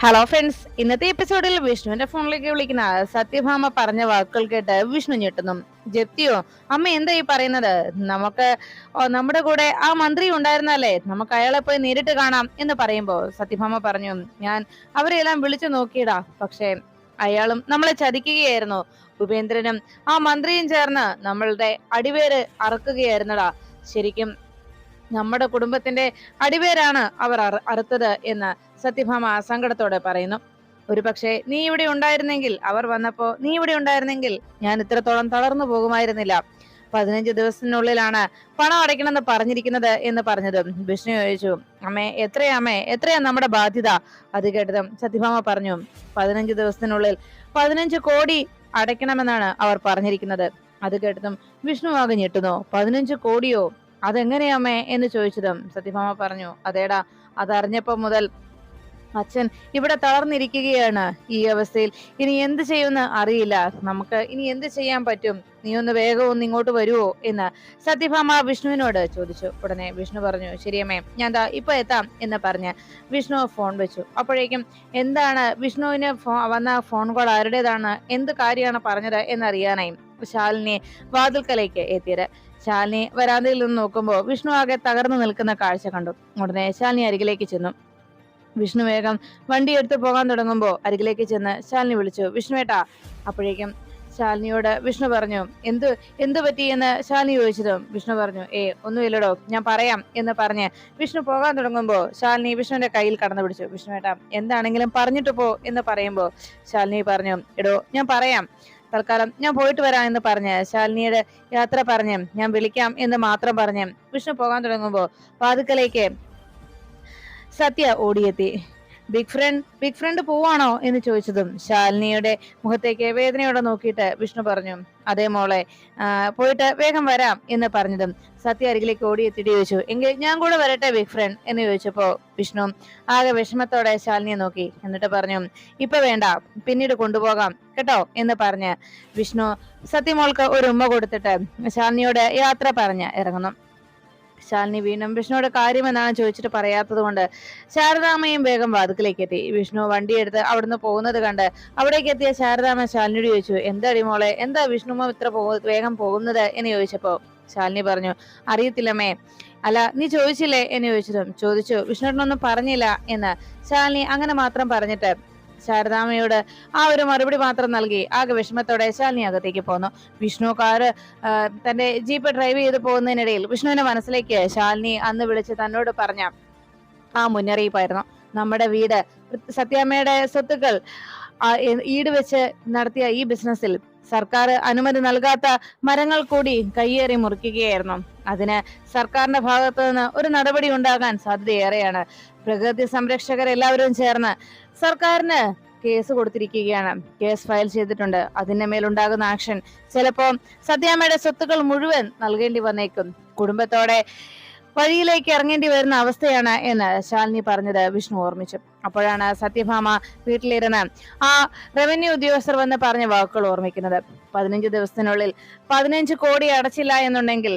Hello friends ഇന്നത്തെ എപ്പിസോഡിൽ വിഷ്ണുവിന്റെ ഫോണിലേക്ക് വിളിക്കുന്ന സത്യഭാമ പറഞ്ഞ വാക്കുകൾ കേട്ട് വിഷ്ണു ഞെട്ടുന്നു. ജപ്തിയോ അമ്മ എന്താ ഈ പറയുന്നത്? നമുക്ക് നമ്മുടെ കൂടെ ആ മന്ത്രി ഉണ്ടായിരുന്നല്ലേ? നമുക്ക് അയാളെ പോയി നേരിട്ട് കാണാം എന്ന് പറയുമ്പോ സത്യഭാമ പറഞ്ഞു ഞാൻ അവരെല്ലാം വിളിച്ചു നോക്കിയിടാ പക്ഷേ അയാളും നമ്മളെ ചതിക്കുകയായിരുന്നു. ഉപേന്ദ്രനും ആ മന്ത്രിയും ചേർന്ന് നമ്മളുടെ അടിവേര് അറക്കുകയായിരുന്നടാ ശരിക്കും നമ്മുടെ കുടുംബത്തിന്റെ അടിവേരാണ് അവർ അറ- അറുത്തത് എന്ന് സത്യഭാമ സങ്കടത്തോടെ പറയുന്നു. ഒരു പക്ഷേ നീ ഇവിടെ ഉണ്ടായിരുന്നെങ്കിൽ അവർ വന്നപ്പോ നീ ഇവിടെ ഉണ്ടായിരുന്നെങ്കിൽ ഞാൻ ഇത്രത്തോളം തളർന്നു പോകുമായിരുന്നില്ല. പതിനഞ്ച് ദിവസത്തിനുള്ളിലാണ് പണം അടയ്ക്കണമെന്ന് പറഞ്ഞിരിക്കുന്നത് എന്ന് പറഞ്ഞതും വിഷ്ണു ചോദിച്ചു. അമ്മേ എത്രയാ അമ്മേ? എത്രയാ നമ്മുടെ ബാധ്യത? അത് കേട്ടതും സത്യഭാമ പറഞ്ഞു പതിനഞ്ച് ദിവസത്തിനുള്ളിൽ പതിനഞ്ച് കോടി അടയ്ക്കണമെന്നാണ് അവർ പറഞ്ഞിരിക്കുന്നത്. അത് കേട്ടതും വിഷ്ണു ആകെ ഞെട്ടുന്നു. പതിനഞ്ച് കോടിയോ? അതെങ്ങനെയാമേ എന്ന് ചോദിച്ചതും സത്യഭാമ പറഞ്ഞു അതേടാ അതറിഞ്ഞപ്പോ മുതൽ അച്ഛൻ ഇവിടെ തളർന്നിരിക്കുകയാണ് ഈ അവസ്ഥയിൽ. ഇനി എന്ത് ചെയ്യുമെന്ന് അറിയില്ല. നമുക്ക് ഇനി എന്ത് ചെയ്യാൻ പറ്റും? നീ ഒന്ന് വേഗം ഒന്ന് ഇങ്ങോട്ട് വരുവോ എന്ന് സത്യഭാമ വിഷ്ണുവിനോട് ചോദിച്ചു. ഉടനെ വിഷ്ണു പറഞ്ഞു ശരിയമ്മേ ഞാൻ ദാ ഇപ്പൊ എത്താം എന്ന് പറഞ്ഞ് വിഷ്ണു ഫോൺ വെച്ചു. അപ്പോഴേക്കും എന്താണ് വിഷ്ണുവിന് വന്ന ഫോൺ കോൾ ആരുടേതാണ്? എന്ത് കാര്യമാണ് പറഞ്ഞത്? എന്നറിയാനായി ശാലിനി വാതിൽക്കലേക്ക് എത്തിയത്. ശാലിനി വരാന്തയിൽ നിന്ന് നോക്കുമ്പോൾ വിഷ്ണു ആകെ തകർന്നു നിൽക്കുന്ന കാഴ്ച കണ്ടു. ഉടനെ ശാലിനി അരികിലേക്ക് ചെന്നു. വിഷ്ണു വേഗം വണ്ടി എടുത്ത് പോകാൻ തുടങ്ങുമ്പോൾ അരികിലേക്ക് ചെന്ന് ശാലിനി വിളിച്ചു വിഷ്ണുവേട്ടാ. അപ്പോഴേക്കും ശാലിനിയോട് വിഷ്ണു പറഞ്ഞു എന്ത് എന്ത് പറ്റി? എന്ന് ശാലിനി ചോദിച്ചതും വിഷ്ണു പറഞ്ഞു ഏ ഒന്നുമില്ലടോ ഞാൻ പറയാം എന്ന് പറഞ്ഞ് വിഷ്ണു പോകാൻ തുടങ്ങുമ്പോൾ ശാലിനി വിഷ്ണുവിന്റെ കയ്യിൽ കടന്നു പിടിച്ചു വിഷ്ണുവേട്ടാ എന്താണെങ്കിലും പറഞ്ഞിട്ട് പോ എന്ന് പറയുമ്പോൾ ശാലിനി പറഞ്ഞു എടോ ഞാൻ പറയാം തൽക്കാലം ഞാൻ പോയിട്ട് വരാം എന്ന് പറഞ്ഞ് ശാലിനിയുടെ യാത്ര പറഞ്ഞ് ഞാൻ വിളിക്കാം എന്ന് മാത്രം പറഞ്ഞ് വിഷ്ണു പോകാൻ തുടങ്ങുമ്പോൾ വാതുക്കലേക്ക് സത്യ ഓടിയെത്തി. ബിഗ് ഫ്രണ്ട് ബിഗ് ഫ്രണ്ട് പോവാണോ എന്ന് ചോദിച്ചതും ശാലിനിയുടെ മുഖത്തേക്ക് വേദനയോടെ നോക്കിയിട്ട് വിഷ്ണു പറഞ്ഞു അതേ മോളെ പോയിട്ട് വേഗം വരാം എന്ന് പറഞ്ഞതും സത്യ അരികിലേക്ക് ഓടിയെത്തിയിട്ട് ചോദിച്ചു എങ്കിൽ ഞാൻ കൂടെ വരട്ടെ ബിഗ് ഫ്രണ്ട് എന്ന് ചോദിച്ചപ്പോ വിഷ്ണു ആകെ വിഷമത്തോടെ ശാലിനിയെ നോക്കി. എന്നിട്ട് പറഞ്ഞു ഇപ്പൊ വേണ്ട പിന്നീട് കൊണ്ടുപോകാം കേട്ടോ? എന്ന് പറഞ്ഞ് വിഷ്ണു സത്യമോൾക്ക് ഒരു ഉമ്മ കൊടുത്തിട്ട് ശാലിനിയോട് യാത്ര പറഞ്ഞ് ഇറങ്ങുന്നു. ശാലിനി വീണ്ടും കാര്യം എന്നാണ് ചോദിച്ചിട്ട് പറയാത്തത് കൊണ്ട് ശാരദാമ്മയും വേഗം വാതുക്കിലേക്ക് എത്തി. വിഷ്ണു വണ്ടിയെടുത്ത് അവിടുന്ന് പോകുന്നത് കണ്ട് അവിടേക്ക് എത്തിയ ശാരദാമ്മ ശാലിനിയോട് ചോദിച്ചു എന്താടി മോളെ എന്താ വിഷ്ണുമ്മ ഇത്ര വേഗം പോകുന്നത്? എന്ന് ചോദിച്ചപ്പോ ശാലിനി പറഞ്ഞു അറിയത്തില്ലമ്മേ. അല്ല നീ ചോദിച്ചില്ലേ? എന്ന് ചോദിച്ചതും ചോദിച്ചു വിഷ്ണുവിനൊന്നും പറഞ്ഞില്ല എന്ന് ശാലിനി അങ്ങനെ മാത്രം പറഞ്ഞിട്ട് ശാരദാമ്മയോട് ആ ഒരു മറുപടി മാത്രം നൽകി. ആകെ വിഷമത്തോടെ ശാലിനി അകത്തേക്ക് പോന്നു. വിഷ്ണു കാറ് തന്റെ ജീപ്പ് ഡ്രൈവ് ചെയ്ത് പോകുന്നതിനിടയിൽ വിഷ്ണുവിന്റെ മനസ്സിലേക്ക് ശാലിനി അന്ന് വിളിച്ച് തന്നോട് പറഞ്ഞ ആ മുന്നറിയിപ്പായിരുന്നു. നമ്മുടെ വീട് സത്യാമ്മയുടെ സ്വത്തുക്കൾ ഈട് വെച്ച് നടത്തിയ ഈ ബിസിനസ്സിൽ സർക്കാർ അനുമതി നൽകാത്ത മരങ്ങൾ കൂടി കയ്യേറി മുറിക്കുകയായിരുന്നു. അതിന് സർക്കാരിന്റെ ഭാഗത്തു നിന്ന് ഒരു നടപടി ഉണ്ടാകാൻ സാധ്യതയേറെയാണ്. പ്രകൃതി സംരക്ഷകർ എല്ലാവരും ചേർന്ന് സർക്കാരിന് കേസ് കൊടുത്തിരിക്കുകയാണ്. കേസ് ഫയൽ ചെയ്തിട്ടുണ്ട്. അതിന്റെ മേലുണ്ടാകുന്ന ആക്ഷൻ ചിലപ്പോൾ സത്യാമ്മയുടെ സ്വത്തുക്കൾ മുഴുവൻ നൽകേണ്ടി വന്നേക്കും. കുടുംബത്തോടെ വഴിയിലേക്ക് ഇറങ്ങേണ്ടി വരുന്ന അവസ്ഥയാണ് എന്ന് ശാലിനി പറഞ്ഞത് വിഷ്ണു ഓർമ്മിച്ചു. അപ്പോഴാണ് സത്യഭാമ വീട്ടിലിരുന്ന് ആ റവന്യൂ ഉദ്യോഗസ്ഥർ വന്ന് പറഞ്ഞ വാക്കുകൾ ഓർമ്മിക്കുന്നത്. പതിനഞ്ച് ദിവസത്തിനുള്ളിൽ പതിനഞ്ച് കോടി അടച്ചില്ല എന്നുണ്ടെങ്കിൽ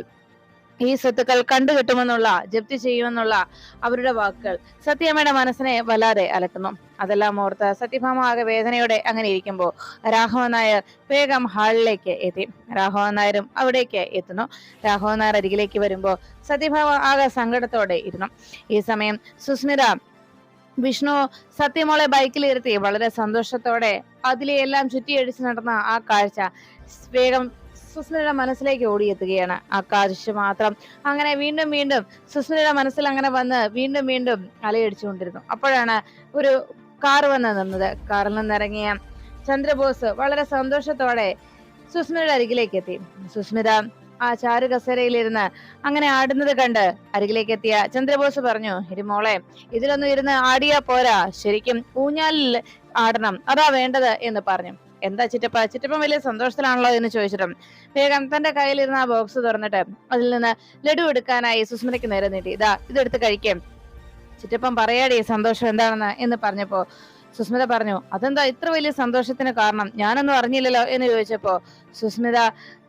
ഈ സ്വത്തുക്കൾ കണ്ടുകിട്ടുമെന്നുള്ള ജപ്തി ചെയ്യുമെന്നുള്ള അവരുടെ വാക്കുകൾ സത്യമ്മയുടെ മനസ്സിനെ വല്ലാതെ അലട്ടുന്നു. അതെല്ലാം ഓർത്ത് സത്യഭാമ ആകെ വേദനയോടെ അങ്ങനെ ഇരിക്കുമ്പോൾ രാഘവൻ നായർ വേഗം ഹാളിലേക്ക് എത്തി. രാഘവൻ നായരും അവിടേക്ക് എത്തുന്നു. രാഘവൻ നായർ അരികിലേക്ക് വരുമ്പോൾ സത്യഭാമ ആകെ സങ്കടത്തോടെ ഇരുന്നു. ഈ സമയം സുസ്മിത വിഷ്ണു സത്യമോളെ ബൈക്കിലിരുത്തി വളരെ സന്തോഷത്തോടെ അതിലെ എല്ലാം ചുറ്റിയടിച്ച് നടന്ന ആ കാഴ്ച വേഗം സുസ്മിതയുടെ മനസ്സിലേക്ക് ഓടിയെത്തുകയാണ്. ആ കാഴ്ച മാത്രം അങ്ങനെ വീണ്ടും വീണ്ടും സുസ്മിതയുടെ മനസ്സിൽ അങ്ങനെ വന്ന് വീണ്ടും വീണ്ടും അലയടിച്ചുകൊണ്ടിരുന്നു അപ്പോഴാണ് ഒരു കാർ വന്ന് നിന്നത്. കാറിൽ നിന്നിറങ്ങിയ ചന്ദ്രബോസ് വളരെ സന്തോഷത്തോടെ സുസ്മിതയുടെ അരികിലേക്ക് എത്തി. സുസ്മിത ആ ചാരു കസേരയിലിരുന്ന് അങ്ങനെ ആടുന്നത് കണ്ട് അരികിലേക്ക് എത്തിയ ചന്ദ്രബോസ് പറഞ്ഞു ഇരുമോളെ മോളെ ഇതിലൊന്നും ഇരുന്ന് ആടിയാ പോരാ. ശരിക്കും ഊഞ്ഞാലിൽ ആടണം. അതാ വേണ്ടത് എന്ന് പറഞ്ഞു. എന്താ ചിറ്റപ്പ? ചിറ്റപ്പൻ വലിയ സന്തോഷത്തിലാണല്ലോ എന്ന് ചോദിച്ചിട്ടും. വേഗം തന്റെ കയ്യിലിരുന്ന ആ ബോക്സ് തുറന്നിട്ട് അതിൽ നിന്ന് ലഡു എടുക്കാനായി സുസ്മിതയ്ക്ക് നേരെ നീട്ടി. ഇതാ ഇതെടുത്ത് കഴിക്കേം. ചിറ്റപ്പൻ പറയാടി സന്തോഷം എന്താണെന്ന്? എന്ന് പറഞ്ഞപ്പോ സുസ്മിത പറഞ്ഞു അതെന്താ ഇത്ര വലിയ സന്തോഷത്തിന് കാരണം? ഞാനൊന്നും അറിഞ്ഞില്ലല്ലോ എന്ന് ചോദിച്ചപ്പോ സുസ്മിത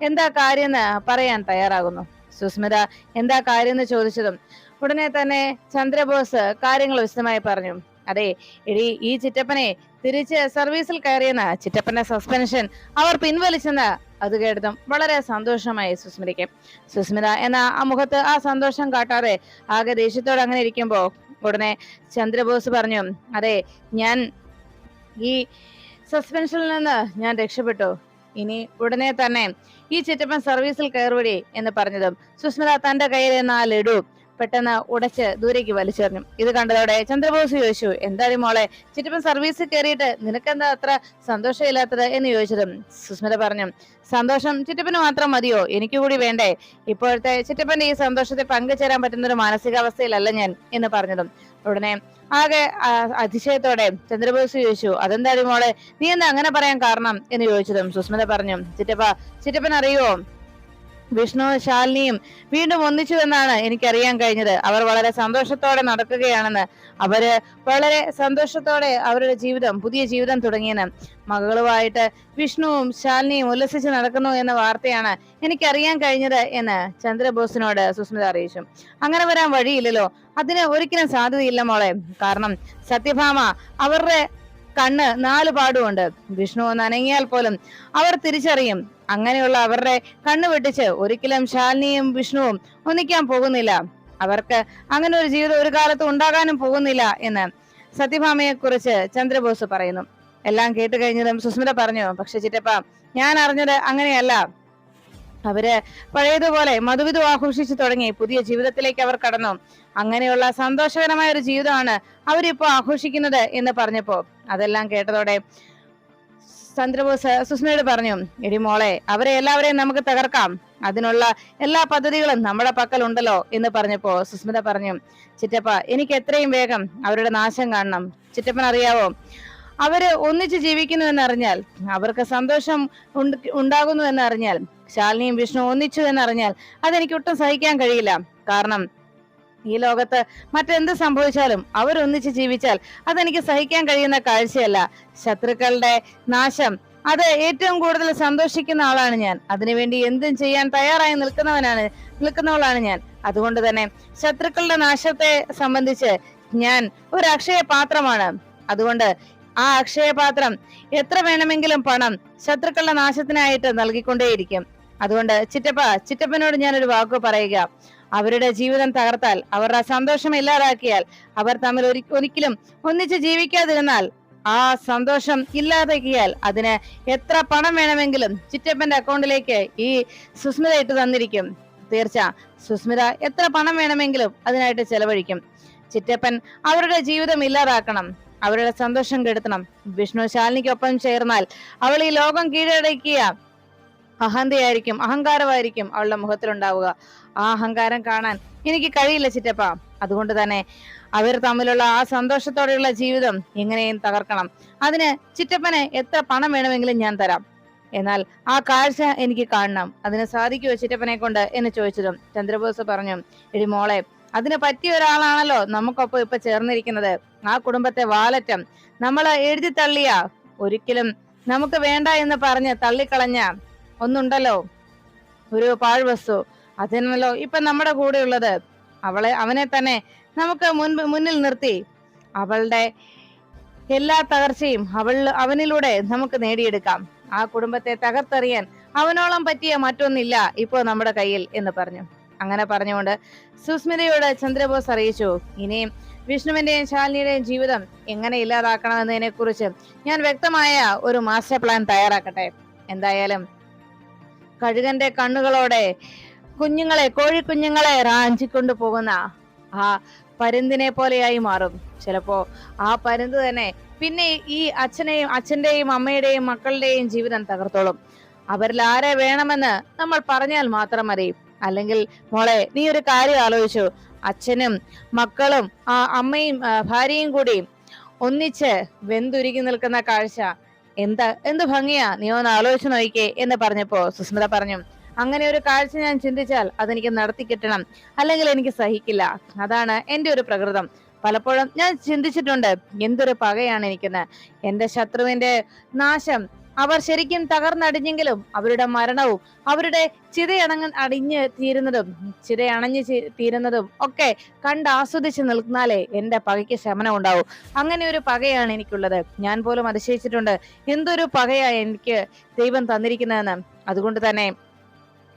എന്താ കാര്യം എന്ന് പറയാൻ തയ്യാറാകുന്നു. സുസ്മിത എന്താ കാര്യം എന്ന് ചോദിച്ചതും ഉടനെ തന്നെ ചന്ദ്രബോസ് കാര്യങ്ങൾ വിശദമായി പറഞ്ഞു. അതെ എടി ഈ ചിറ്റപ്പനെ തിരിച്ച് സർവീസിൽ കയറിയെന്ന് ചിറ്റപ്പന്റെ സസ്പെൻഷൻ അവർ പിൻവലിച്ചെന്ന് അത് കേട്ടതും വളരെ സന്തോഷമായി സുസ്മിതയ്ക്ക്. സുസ്മിത എന്ന ആ മുഖത്ത് ആ സന്തോഷം കാട്ടാതെ ആകെ ദേഷ്യത്തോടെ അങ്ങനെ ഇരിക്കുമ്പോ ഉടനെ ചന്ദ്രബോസ് പറഞ്ഞു അതെ ഞാൻ ഈ സസ്പെൻഷനിൽ നിന്ന് ഞാൻ രക്ഷപ്പെട്ടു. ഇനി ഉടനെ തന്നെ ഈ ചിറ്റപ്പൻ സർവീസിൽ കയറുവടി എന്ന് പറഞ്ഞതും സുസ്മിത തന്റെ നിന്ന് ആ ലഡു പെട്ടെന്ന് ഉടച്ച് ദൂരേക്ക് വലിച്ചെറിഞ്ഞു. ഇത് കണ്ടതോടെ ചന്ദ്രബോസ് ചോദിച്ചു എന്താടി മോളെ ചിറ്റപ്പൻ സർവീസിൽ കയറിയിട്ട് നിനക്കെന്താ അത്ര സന്തോഷമില്ലാത്തത്? എന്ന് ചോദിച്ചതും സുസ്മിത പറഞ്ഞു സന്തോഷം ചുറ്റപ്പന് മാത്രം മതിയോ? എനിക്ക് കൂടി വേണ്ടേ? ഇപ്പോഴത്തെ ചുറ്റപ്പന്റെ ഈ സന്തോഷത്തെ പങ്കുചേരാൻ പറ്റുന്ന ഒരു മാനസികാവസ്ഥയിലല്ല ഞാൻ എന്ന് പറഞ്ഞതും. ഉടനെ ആകെ അതിശയത്തോടെ ചന്ദ്രബോസ് ചോദിച്ചു അതെന്താടി മോളെ നീ എന്താ അങ്ങനെ പറയാൻ കാരണം? എന്ന് ചോദിച്ചതും സുസ്മിത പറഞ്ഞു ചിറ്റപ്പ ചിറ്റപ്പൻ അറിയോ വിഷ്ണു ശാലിനിയും വീണ്ടും ഒന്നിച്ചു എന്നാണ് എനിക്കറിയാൻ കഴിഞ്ഞത്. അവർ വളരെ സന്തോഷത്തോടെ നടക്കുകയാണെന്ന്. അവർ വളരെ സന്തോഷത്തോടെ അവരുടെ ജീവിതം പുതിയ ജീവിതം തുടങ്ങിയെന്ന്. മകളുമായിട്ട് വിഷ്ണുവും ശാലിനിയും ഉല്ലസിച്ച് നടക്കുന്നു എന്ന വാർത്തയാണ് എനിക്കറിയാൻ കഴിഞ്ഞത് എന്ന് ചന്ദ്രബോസിനോട് സുസ്മിത അറിയിച്ചു. അങ്ങനെ വരാൻ വഴിയില്ലല്ലോ. അതിന് ഒരിക്കലും സാധ്യതയില്ല മോളെ. കാരണം സത്യഭാമ അവരുടെ കണ്ണ് നാല് പാടുമുണ്ട്. വിഷ്ണു നനങ്ങിയാൽ പോലും അവർ തിരിച്ചറിയും. അങ്ങനെയുള്ള അവരുടെ കണ്ണു വെട്ടിച്ച് ഒരിക്കലും ശാലിനിയും വിഷ്ണുവും ഒന്നിക്കാൻ പോകുന്നില്ല. അവർക്ക് അങ്ങനെ ഒരു ജീവിതം ഒരു കാലത്ത് ഉണ്ടാകാനും പോകുന്നില്ല എന്ന് സത്യഭാമയെ കുറിച്ച് ചന്ദ്രബോസ് പറയുന്നു. എല്ലാം കേട്ട് കഴിഞ്ഞതും സുസ്മിത പറഞ്ഞു പക്ഷെ ചിറ്റപ്പ ഞാൻ അറിഞ്ഞത് അങ്ങനെയല്ല. അവർ പഴയതുപോലെ മധുവിധു ആഘോഷിച്ചു തുടങ്ങി പുതിയ ജീവിതത്തിലേക്ക് അവർ കടന്നു. അങ്ങനെയുള്ള സന്തോഷകരമായ ഒരു ജീവിതമാണ് അവരിപ്പോ ആഘോഷിക്കുന്നത് എന്ന് പറഞ്ഞപ്പോ അതെല്ലാം കേട്ടതോടെ ചന്ദ്രബോസ് സുസ്മയോട് പറഞ്ഞു എടി മോളെ അവരെ എല്ലാവരെയും നമുക്ക് തകർക്കാം. അതിനുള്ള എല്ലാ പദ്ധതികളും നമ്മുടെ പക്കലുണ്ടല്ലോ എന്ന് പറഞ്ഞപ്പോ സുസ്മിത പറഞ്ഞു ചിറ്റപ്പ എനിക്ക് എത്രയും വേഗം അവരുടെ നാശം കാണണം. ചിറ്റപ്പൻ അറിയാവോ അവർ ഒന്നിച്ച് ജീവിക്കുന്നു എന്നറിഞ്ഞാൽ അവർക്ക് സന്തോഷം ഉണ്ട്- ഉണ്ടാകുന്നു എന്നറിഞ്ഞാൽ ശാലിനിയും വിഷ്ണു ഒന്നിച്ചു എന്നറിഞ്ഞാൽ അതെനിക്ക് ഒട്ടും സഹിക്കാൻ കഴിയില്ല. കാരണം ഈ ലോകത്ത് മറ്റെന്ത് സംഭവിച്ചാലും അവരൊന്നിച്ച് ജീവിച്ചാൽ അതെനിക്ക് സഹിക്കാൻ കഴിയുന്ന കാഴ്ചയല്ല. ശത്രുക്കളുടെ നാശം. അത് ഏറ്റവും കൂടുതൽ സന്തോഷിക്കുന്ന ആളാണ് ഞാൻ. അതിനുവേണ്ടി എന്തും ചെയ്യാൻ തയ്യാറായി നിൽക്കുന്നവനാണ് നിൽക്കുന്നവളാണ് ഞാൻ. അതുകൊണ്ട് തന്നെ ശത്രുക്കളുടെ നാശത്തെ സംബന്ധിച്ച് ഞാൻ ഒരു അക്ഷയ പാത്രമാണ് അതുകൊണ്ട് ആ അക്ഷയപാത്രം എത്ര വേണമെങ്കിലും പണം ശത്രുക്കളുടെ നാശത്തിനായിട്ട് നൽകിക്കൊണ്ടേയിരിക്കും. അതുകൊണ്ട് ചിറ്റപ്പ ചിറ്റപ്പനോട് ഞാൻ ഒരു വാക്ക് പറയുക. അവരുടെ ജീവിതം തകർത്താൽ അവരുടെ സന്തോഷം ഇല്ലാതാക്കിയാൽ അവർ തമ്മിൽ ഒരി- ഒരിക്കലും ഒന്നിച്ച് ജീവിക്കാതിരുന്നാൽ ആ സന്തോഷം ഇല്ലാതാക്കിയാൽ അതിന് എത്ര പണം വേണമെങ്കിലും ചിറ്റപ്പന്റെ അക്കൗണ്ടിലേക്ക് ഈ സുസ്മിത ഇട്ട് തന്നിരിക്കും. തീർച്ച. സുസ്മിത എത്ര പണം വേണമെങ്കിലും അതിനായിട്ട് ചെലവഴിക്കും. ചിറ്റപ്പൻ അവരുടെ ജീവിതം ഇല്ലാതാക്കണം അവരുടെ സന്തോഷം കെടുത്തണം. വിഷ്ണു ശാലിനിക്കൊപ്പം ചേർന്നാൽ അവൾ ഈ ലോകം കീഴടക്കിയ അഹന്തയായിരിക്കും അഹങ്കാരമായിരിക്കും അവളുടെ മുഖത്തിലുണ്ടാവുക. ആ അഹങ്കാരം കാണാൻ എനിക്ക് കഴിയില്ല ചിറ്റപ്പ. അതുകൊണ്ട് തന്നെ അവർ തമ്മിലുള്ള ആ സന്തോഷത്തോടെയുള്ള ജീവിതം എങ്ങനെയും തകർക്കണം. അതിന് ചിറ്റപ്പനെ എത്ര പണം വേണമെങ്കിലും ഞാൻ തരാം. എന്നാൽ ആ കാഴ്ച എനിക്ക് കാണണം. അതിന് സാധിക്കുമോ ചിറ്റപ്പനെ കൊണ്ട് എന്ന് ചോദിച്ചതും ചന്ദ്രബോസ് പറഞ്ഞു എടി മോളെ അതിന് പറ്റിയ ഒരാളാണല്ലോ നമുക്കൊപ്പം ഇപ്പൊ ചേർന്നിരിക്കുന്നത്. ആ കുടുംബത്തെ വാലറ്റം. നമ്മൾ എഴുതി തള്ളിയ. ഒരിക്കലും നമുക്ക് വേണ്ട എന്ന് പറഞ്ഞ് തള്ളിക്കളഞ്ഞ ഒന്നുണ്ടല്ലോ? ഒരു പാഴ്വസ്തു. അതിനല്ലോ ഇപ്പൊ നമ്മുടെ കൂടെ ഉള്ളത് അവളെ അവനെ തന്നെ നമുക്ക് മുൻപ് മുന്നിൽ നിർത്തി. അവളുടെ എല്ലാ തകർച്ചയും അവൾ അവനിലൂടെ നമുക്ക് നേടിയെടുക്കാം. ആ കുടുംബത്തെ തകർത്തെറിയാൻ അവനോളം പറ്റിയ മറ്റൊന്നില്ല ഇപ്പോ നമ്മുടെ കയ്യിൽ എന്ന് പറഞ്ഞു. അങ്ങനെ പറഞ്ഞുകൊണ്ട് സുസ്മിതയോട് ചന്ദ്രബോസ് അറിയിച്ചു ഇനിയും വിഷ്ണുവിന്റെയും ശാലിനിയുടെയും ജീവിതം എങ്ങനെ ഇല്ലാതാക്കണമെന്നതിനെ കുറിച്ച് ഞാൻ വ്യക്തമായ ഒരു മാസ്റ്റർ പ്ലാൻ തയ്യാറാക്കട്ടെ. എന്തായാലും കഴുകന്റെ കണ്ണുകളോടെ കുഞ്ഞുങ്ങളെ കോഴിക്കുഞ്ഞുങ്ങളെ റാഞ്ചിക്കൊണ്ടു പോകുന്ന ആ പരുന്തിനെ പോലെയായി മാറും. ചിലപ്പോ ആ പരുന്ത് തന്നെ പിന്നെ ഈ അച്ഛനെയും അച്ഛന്റെയും അമ്മയുടെയും മക്കളുടെയും ജീവിതം തകർത്തോളും. അവരിൽ ആരെ വേണമെന്ന് നമ്മൾ പറഞ്ഞാൽ മാത്രം മതി. അല്ലെങ്കിൽ മോളെ നീ ഒരു കാര്യം ആലോചിച്ചു. അച്ഛനും മക്കളും ആ അമ്മയും ഭാര്യയും കൂടി ഒന്നിച്ച് വെന്തുരുകി നിൽക്കുന്ന കാഴ്ച എന്താ എന്ത് ഭംഗിയാ? നീ ഒന്ന് ആലോചിച്ച് നോക്കിക്കേ എന്ന് പറഞ്ഞപ്പോ സുസ്മിത പറഞ്ഞു അങ്ങനെ ഒരു കാഴ്ച ഞാൻ ചിന്തിച്ചാൽ അതെനിക്ക് നടത്തി കിട്ടണം. അല്ലെങ്കിൽ എനിക്ക് സഹിക്കില്ല. അതാണ് എന്റെ ഒരു പ്രകൃതം. പലപ്പോഴും ഞാൻ ചിന്തിച്ചിട്ടുണ്ട് എന്തൊരു പകയാണ് എനിക്കെന്ന്. എന്റെ ശത്രുവിന്റെ നാശം അവർ ശരിക്കും തകർന്നടിഞ്ഞെങ്കിലും അവരുടെ മരണവും അവരുടെ ചിതയണങ്ങ അടിഞ്ഞ് തീരുന്നതും ചിതയണഞ്ഞ് തീരുന്നതും ഒക്കെ കണ്ട് ആസ്വദിച്ച് നിൽക്കുന്നാലേ എന്റെ പകയ്ക്ക് ശമനം ഉണ്ടാവും. അങ്ങനെ ഒരു പകയാണ് എനിക്കുള്ളത്. ഞാൻ പോലും അതിശയിച്ചിട്ടുണ്ട്. എന്തൊരു പകയാണ് എനിക്ക് ദൈവം തന്നിരിക്കുന്നതെന്ന്. അതുകൊണ്ട് തന്നെ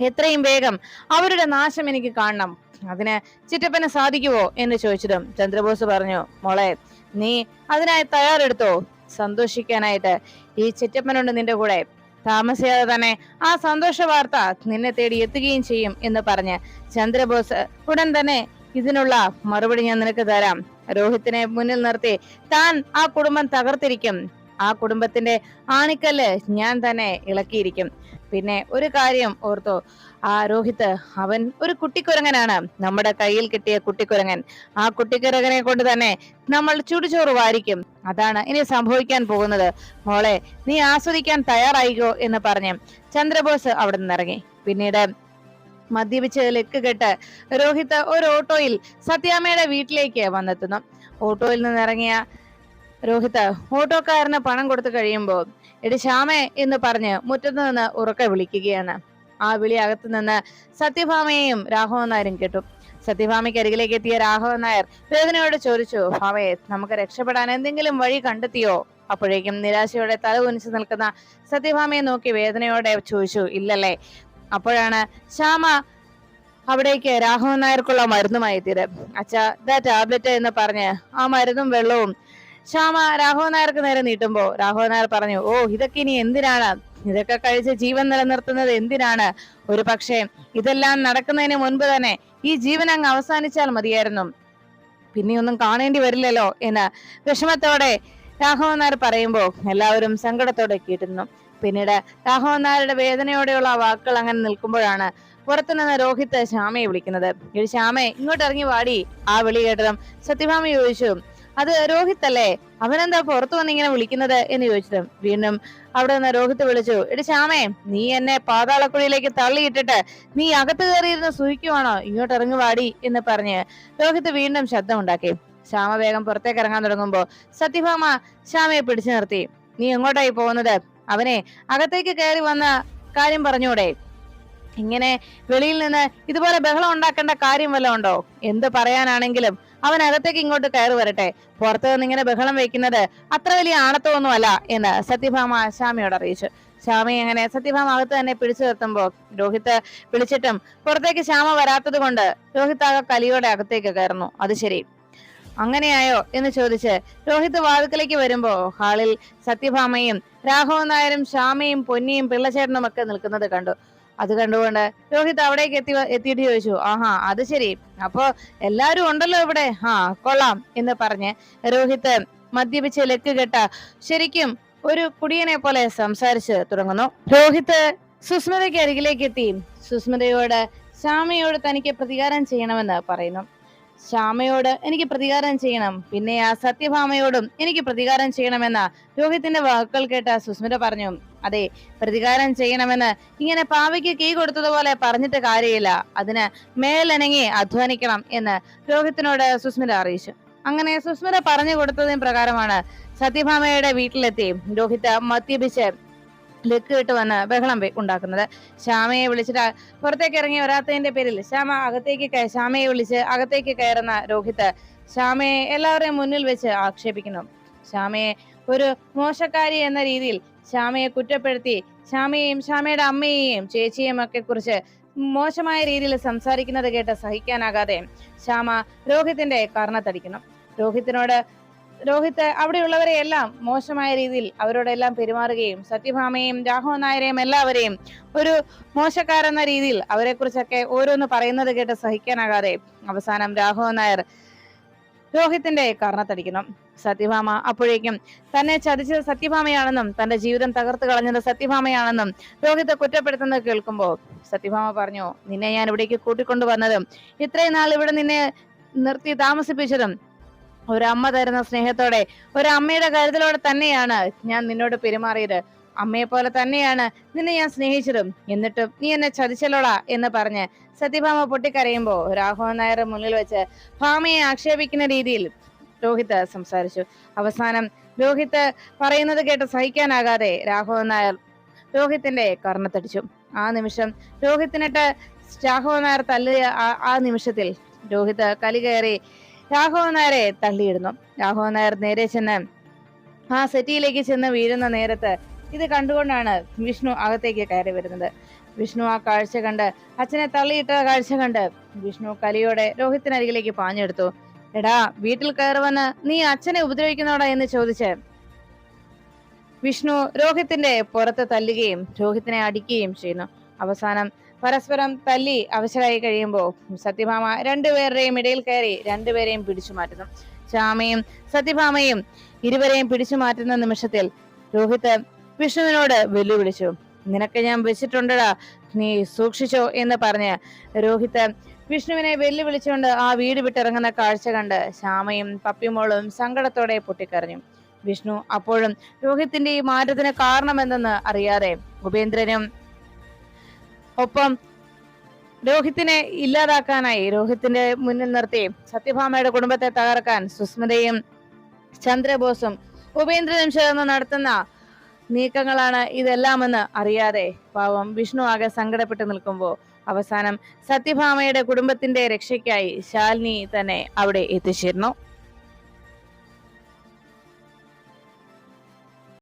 എത്രയും വേഗം അവരുടെ നാശം എനിക്ക് കാണണം. അതിന് ചിറ്റപ്പന് സാധിക്കുവോ? എന്ന് ചോദിച്ചതും ചന്ദ്രബോസ് പറഞ്ഞു മോളെ നീ അതിനായി തയ്യാറെടുത്തോ? സന്തോഷിക്കാനായിട്ട് ഈ ചിറ്റപ്പനുണ്ട് നിന്റെ കൂടെ. താമസിയാതെ തന്നെ ആ സന്തോഷ വാർത്ത നിന്നെ തേടി എത്തുകയും ചെയ്യും എന്ന് പറഞ്ഞ് ചന്ദ്രബോസ് ഉടൻ തന്നെ ഇതിനുള്ള മറുപടി ഞാൻ നിനക്ക് തരാം. രോഹിത്തിനെ മുന്നിൽ നിർത്തി താൻ ആ കുടുംബം തകർത്തിരിക്കും. ആ കുടുംബത്തിന്റെ ആണിക്കല്ല് ഞാൻ തന്നെ ഇളക്കിയിരിക്കും. പിന്നെ ഒരു കാര്യം ഓർത്തോ. ആ രോഹിത് അവൻ ഒരു കുട്ടിക്കുരങ്ങനാണ്. നമ്മുടെ കയ്യിൽ കിട്ടിയ കുട്ടിക്കുരങ്ങൻ. ആ കുട്ടിക്കുരങ്ങനെ കൊണ്ട് തന്നെ നമ്മൾ ചുടുചോറ് വാരിക്കും. അതാണ് ഇനി സംഭവിക്കാൻ പോകുന്നത്. മോളെ നീ ആസ്വദിക്കാൻ തയ്യാറായിക്കോ എന്ന് പറഞ്ഞ് ചന്ദ്രബോസ് അവിടെ നിന്നിറങ്ങി പിന്നീട് മദ്യപിച്ച് ലെക്ക് കെട്ട് രോഹിത് ഒരു ഓട്ടോയിൽ സത്യാമ്മയുടെ വീട്ടിലേക്ക് വന്നെത്തുന്നു. ഓട്ടോയിൽ നിന്നിറങ്ങിയ രോഹിത് ഓട്ടോക്കാരന് പണം കൊടുത്തു കഴിയുമ്പോൾ എടി ശ്യാമേ എന്ന് പറഞ്ഞ് മുറ്റത്ത് നിന്ന് ഉറക്കെ വിളിക്കുകയാണ്. ആ വിളി അകത്തു നിന്ന് സത്യഭാമയെയും രാഘവൻ നായരും കേട്ടു. സത്യഭാമയ്ക്ക് അരികിലേക്ക് എത്തിയ രാഘവൻ നായർ വേദനയോട് ചോദിച്ചു ഭാമയെ നമുക്ക് രക്ഷപ്പെടാൻ എന്തെങ്കിലും വഴി കണ്ടെത്തിയോ? അപ്പോഴേക്കും നിരാശയോടെ തല കുനിച്ചു നിൽക്കുന്ന സത്യഭാമയെ നോക്കി വേദനയോടെ ചോദിച്ചു ഇല്ലല്ലേ? അപ്പോഴാണ് ശ്യാമ അവിടേക്ക് രാഘവൻ നായർക്കുള്ള മരുന്നുമായി എത്തിയത്. അച്ഛാ ദ ടാബ്ലറ്റ് എന്ന് പറഞ്ഞ് ആ മരുന്നും വെള്ളവും ശ്യാമ രാഘവൻ നായർക്ക് നേരെ നീട്ടുമ്പോ രാഘവൻ നായർ പറഞ്ഞു ഓ ഇതൊക്കെ ഇനി എന്തിനാണ്? ഇതൊക്കെ കഴിച്ച് ജീവൻ നിലനിർത്തുന്നത് എന്തിനാണ്? ഒരു പക്ഷേ ഇതെല്ലാം നടക്കുന്നതിന് മുൻപ് തന്നെ ഈ ജീവൻ അങ്ങ് അവസാനിച്ചാൽ മതിയായിരുന്നു. പിന്നെ ഒന്നും കാണേണ്ടി വരില്ലല്ലോ എന്ന് വിഷമത്തോടെ രാഘവൻ നായർ പറയുമ്പോ എല്ലാവരും സങ്കടത്തോടെ കേട്ടിരുന്നു. പിന്നീട് രാഘവൻ നായരുടെ വേദനയോടെയുള്ള വാക്കുകൾ അങ്ങനെ നിൽക്കുമ്പോഴാണ് പുറത്തുനിന്ന് രോഹിത് ശ്യാമയെ വിളിക്കുന്നത്. ഈ ശ്യാമയെ ഇങ്ങോട്ട് ഇറങ്ങി വാടി. ആ വിളി കേട്ടതും സത്യഭാമ ചോദിച്ചു അത് രോഹിത് അല്ലേ അവനെന്താ പുറത്തു വന്ന് ഇങ്ങനെ വിളിക്കുന്നത് എന്ന് ചോദിച്ചതും വീണ്ടും അവിടെ നിന്ന് രോഹിത് വിളിച്ചു എടി ശ്യാമേ നീ എന്നെ പാതാളക്കുഴിയിലേക്ക് തള്ളിയിട്ടിട്ട് നീ അകത്ത് കയറിയിരുന്ന് സൂഹിക്കുവാണോ ഇങ്ങോട്ട് ഇറങ്ങി വാടി എന്ന് പറഞ്ഞ് രോഹിത് വീണ്ടും ശബ്ദമുണ്ടാക്കി ശ്യാമ വേഗം പുറത്തേക്ക് ഇറങ്ങാൻ തുടങ്ങുമ്പോ സത്യഭാമ ശ്യാമയെ പിടിച്ചു നിർത്തി. നീ എങ്ങോട്ടായി പോകുന്നത്? അവനെ അകത്തേക്ക് കയറി വന്ന കാര്യം പറഞ്ഞൂടെ? ഇങ്ങനെ വെളിയിൽ നിന്ന് ഇതുപോലെ ബഹളം ഉണ്ടാക്കേണ്ട കാര്യം വല്ലതും ഉണ്ടോ? എന്ത് പറയാനാണെങ്കിലും അവൻ അകത്തേക്ക് ഇങ്ങോട്ട് കയറി വരട്ടെ. പുറത്തു നിന്ന് ഇങ്ങനെ ബഹളം വെക്കുന്നത് അത്ര വലിയ ആണത്വമൊന്നുമല്ല എന്ന് സത്യഭാമ ശ്യാമയോട് അറിയിച്ചു. ശ്യാമി അങ്ങനെ സത്യഭാമ അകത്ത് തന്നെ പിടിച്ചു നിർത്തുമ്പോ രോഹിത്ത് വിളിച്ചിട്ടും പുറത്തേക്ക് ശ്യാമ വരാത്തത് കൊണ്ട് രോഹിത് ആകെ കലിയോടെ അകത്തേക്ക് കയറുന്നു. അത് ശരി. അങ്ങനെയായോ എന്ന് ചോദിച്ച് രോഹിത് വാതുക്കലേക്ക് വരുമ്പോ ഹാളിൽ സത്യഭാമയും രാഘവൻ നായരും ശ്യാമയും പൊന്നിയും പിള്ളച്ചേട്ടനും ഒക്കെ നിൽക്കുന്നത് കണ്ടു. അത് കണ്ടുകൊണ്ട് രോഹിത് അവിടേക്ക് എത്തി എത്തിയിട്ട് ചോദിച്ചു ആഹാ അത് ശരി. അപ്പോ എല്ലാരും ഉണ്ടല്ലോ ഇവിടെ. ആ കൊള്ളാം എന്ന് പറഞ്ഞ് രോഹിത് മദ്യപിച്ച് ലക്ക് കെട്ട ശരിക്കും ഒരു കുടിയനെ പോലെ സംസാരിച്ച് തുടങ്ങുന്നു. രോഹിത് സുസ്മിതയ്ക്ക് അരികിലേക്ക് എത്തി. സുസ്മിതയോട് ശ്യാമയോട് തനിക്ക് പ്രതികാരം ചെയ്യണമെന്ന് പറയുന്നു. ശ്യാമയോട് എനിക്ക് പ്രതികാരം ചെയ്യണം. പിന്നെ ആ സത്യഭാമയോടും എനിക്ക് പ്രതികാരം ചെയ്യണമെന്ന രോഹിത്തിന്റെ വാക്കുകൾ കേട്ട സുസ്മിത പറഞ്ഞു. അതെ പ്രതികാരം ചെയ്യണമെന്ന് ഇങ്ങനെ പാവയ്ക്ക് കീ കൊടുത്തതുപോലെ പറഞ്ഞിട്ട് കാര്യമില്ല. അതിന് മേലനങ്ങി അധ്വാനിക്കണം എന്ന് രോഹിത്തിനോട് സുസ്മിത അറിയിച്ചു. അങ്ങനെ സുസ്മിത പറഞ്ഞു കൊടുത്തതിന് പ്രകാരമാണ് സത്യഭാമയുടെ വീട്ടിലെത്തി രോഹിത് മദ്യപിച്ച് ലക്ക് വന്ന് ബഹളം ഉണ്ടാക്കുന്നത്. ശ്യാമയെ വിളിച്ചിട്ട് പുറത്തേക്ക് ഇറങ്ങി വരാത്തതിന്റെ പേരിൽ ശ്യാമ അകത്തേക്ക് ശ്യാമയെ വിളിച്ച് അകത്തേക്ക് കയറുന്ന രോഹിത് ശ്യാമയെ എല്ലാവരെയും മുന്നിൽ വെച്ച് ആക്ഷേപിക്കുന്നു. ശ്യാമയെ ഒരു മോശക്കാരി എന്ന രീതിയിൽ ശ്യാമയെ കുറ്റപ്പെടുത്തി ശ്യാമയെയും ശ്യാമയുടെ അമ്മയെയും ചേച്ചിയെയും ഒക്കെ കുറിച്ച് മോശമായ രീതിയിൽ സംസാരിക്കുന്നത് കേട്ട് സഹിക്കാനാകാതെ ശ്യാമ രോഹിത്തിന്റെ കർണത്തടിക്കണം രോഹിത്തിനോട് രോഹിത് അവിടെയുള്ളവരെ എല്ലാം മോശമായ രീതിയിൽ അവരോടെല്ലാം പെരുമാറുകയും സത്യഭാമയെയും രാഘവൻ നായരെയും എല്ലാവരെയും ഒരു മോശക്കാരെന്ന രീതിയിൽ അവരെ കുറിച്ചൊക്കെ ഓരോന്ന് പറയുന്നത് കേട്ട് സഹിക്കാനാകാതെ അവസാനം രാഘവൻ നായർ രോഹിത്തിന്റെ കർണത്തടിക്കുന്നു സത്യഭാമ അപ്പോഴേക്കും തന്നെ ചതിച്ചത് സത്യഭാമയാണെന്നും തന്റെ ജീവിതം തകർത്ത് കളഞ്ഞത് സത്യഭാമയാണെന്നും രോഹിത് കുറ്റപ്പെടുത്തുന്നത് കേൾക്കുമ്പോൾ സത്യഭാമ പറഞ്ഞു നിന്നെ ഞാൻ ഇവിടേക്ക് കൂട്ടിക്കൊണ്ടുവന്നതും ഇത്രയും നാൾ ഇവിടെ നിന്നെ നിർത്തി താമസിപ്പിച്ചതും ഒരമ്മ തരുന്ന സ്നേഹത്തോടെ ഒരമ്മയുടെ കരുതലോടെ തന്നെയാണ് ഞാൻ നിന്നോട് പെരുമാറിയത്. അമ്മയെ പോലെ തന്നെയാണ് നിന്നെ ഞാൻ സ്നേഹിച്ചതും. എന്നിട്ടും നീ എന്നെ ചതിച്ചല്ലോടാ എന്ന് പറഞ്ഞ് സത്യഭാമ പൊട്ടിക്കരയുമ്പോ രാഘവൻ നായർ മുന്നിൽ വെച്ച് ഭാമയെ ആക്ഷേപിക്കുന്ന രീതിയിൽ രോഹിത് സംസാരിച്ചു. അവസാനം രോഹിത് പറയുന്നത് കേട്ട് സഹിക്കാനാകാതെ രാഘവൻ നായർ രോഹിത്തിന്റെ കർണത്തടിച്ചു. ആ നിമിഷം രോഹിത്തിനിട്ട് രാഘവൻ നായർ തല്ലിയ ആ- നിമിഷത്തിൽ രോഹിത് കലി കയറി രാഘവൻ നായരെ തള്ളിയിടുന്നു. രാഘവൻ നായർ നേരെ ചെന്ന് ആ സെറ്റിയിലേക്ക് ചെന്ന് വീഴുന്ന നേരത്ത് ഇത് കണ്ടുകൊണ്ടാണ് വിഷ്ണു അകത്തേക്ക് കയറി വരുന്നത്. വിഷ്ണു ആ കാഴ്ച കണ്ട് അച്ഛനെ തള്ളിയിട്ട കാഴ്ച കണ്ട് വിഷ്ണു കലിയോടെ രോഹിത്തിനരികിലേക്ക് പാഞ്ഞെടുത്തു. എടാ വീട്ടിൽ കയറി വന്ന് നീ അച്ഛനെ ഉപദ്രവിക്കുന്നോടാ എന്ന് ചോദിച്ച് വിഷ്ണു രോഹിത്തിന്റെ പുറത്ത് തല്ലുകയും രോഹിത്തിനെ അടിക്കുകയും ചെയ്യുന്നു. അവസാനം പരസ്പരം തല്ലി അവശരായി കഴിയുമ്പോൾ സത്യഭാമ രണ്ടുപേരുടെയും ഇടയിൽ കയറി രണ്ടുപേരെയും പിടിച്ചു മാറ്റുന്നു. ശ്യാമയും സത്യഭാമയും ഇരുവരെയും പിടിച്ചു മാറ്റുന്ന നിമിഷത്തിൽ രോഹിത് വിഷ്ണുവിനോട് വെല്ലുവിളിച്ചു. നിനക്ക് ഞാൻ വെച്ചിട്ടുണ്ടടാ നീ സൂക്ഷിച്ചോ എന്ന് പറഞ്ഞ് രോഹിത് വിഷ്ണുവിനെ വെല്ലുവിളിച്ചുകൊണ്ട് ആ വീട് വിട്ടിറങ്ങുന്ന കാഴ്ച കണ്ട് ശ്യാമയും പപ്പിമോളും സങ്കടത്തോടെ പൊട്ടിക്കറിഞ്ഞു വിഷ്ണു അപ്പോഴും രോഹിത്തിന്റെ ഈ മാറ്റത്തിന് കാരണമെന്തെന്ന് അറിയാതെ ഉപേന്ദ്രനും ഒപ്പം രോഹിത്തിനെ ഇല്ലാതാക്കാനായി രോഹിത്തിന്റെ മുന്നിൽ നിർത്തി സത്യഭാമയുടെ കുടുംബത്തെ തകർക്കാൻ സുസ്മിതയും ചന്ദ്രബോസും ഉപേന്ദ്രനും ചേർന്ന് നടത്തുന്ന നീക്കങ്ങളാണ് ഇതെല്ലാമെന്ന് അറിയാതെ പാവം വിഷ്ണു ആകെ സങ്കടപ്പെട്ട് നിൽക്കുമ്പോൾ അവസാനം സത്യഭാമയുടെ കുടുംബത്തിന്റെ രക്ഷയ്ക്കായി ശാലിനി തന്നെ അവിടെ എത്തിച്ചേർന്നു.